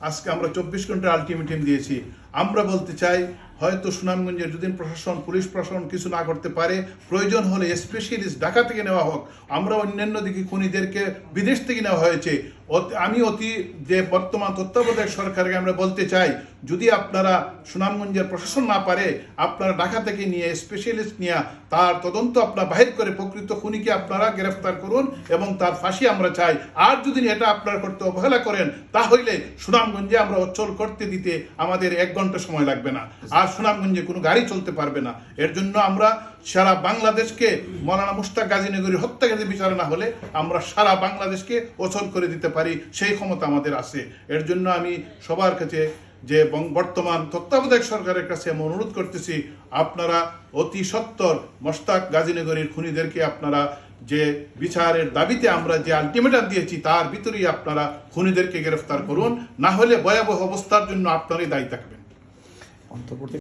আজকে আমরা চব্বিশ ঘণ্টা আলটিমেটাম দিয়েছি। আমরা বলতে চাই, হয়তো সুনামগঞ্জের যদি প্রশাসন, পুলিশ প্রশাসন কিছু না করতে পারে, প্রয়োজন হলে স্পেশালিস্ট ঢাকা থেকে নেওয়া হোক। আমরা অন্যান্য দিকে খুনিদেরকে বিদেশ থেকে নেওয়া হয়েছে। আমি অতি যে বর্তমান তত্ত্বাবধায়ক সরকারকে আমরা বলতে চাই, যদি আপনারা সুনামগঞ্জের প্রশাসন না পারে, আপনারা ঢাকা থেকে নিয়ে স্পেশালিস্ট নিয়ে তার তদন্ত আপনার বাহির করে প্রকৃত খুনিকে আপনারা গ্রেফতার করুন এবং তার ফাঁসি আমরা চাই। আর যদি এটা আপনারা করতে অবহেলা করেন, তাহলে সুনামগঞ্জে আমরা অচল করতে দিতে আমাদের এক ঘণ্টা সময় লাগবে না। আর সুনামগঞ্জে কোনো গাড়ি চলতে পারবে না। এর জন্য আমরা সারা বাংলাদেশকে মৌলানা মুস্তাক গাজীনগরী হত্যাকারী বিচার না হলে আমরা সারা বাংলাদেশকে অচল করে দিতে পারি। সেই ক্ষমতা আমাদের আছে। এর জন্য আমি সবার কাছে যে বর্তমান তত্ত্বাবধায়ক সরকারের কাছে আমি অনুরোধ করতেছি, আপনারা অতি সত্বর মোস্তাক গাজীনগরীর খুনিদেরকে আপনারা যে বিচারের দাবিতে আমরা যে আলটিমেটাম দিয়েছি, তার ভিতরেই আপনারা খুনিদেরকে গ্রেফতার করুন। না হলে ভয়াবহ অবস্থার জন্য আপনারাই দায়ী থাকবেন। অন্তর্বর্তী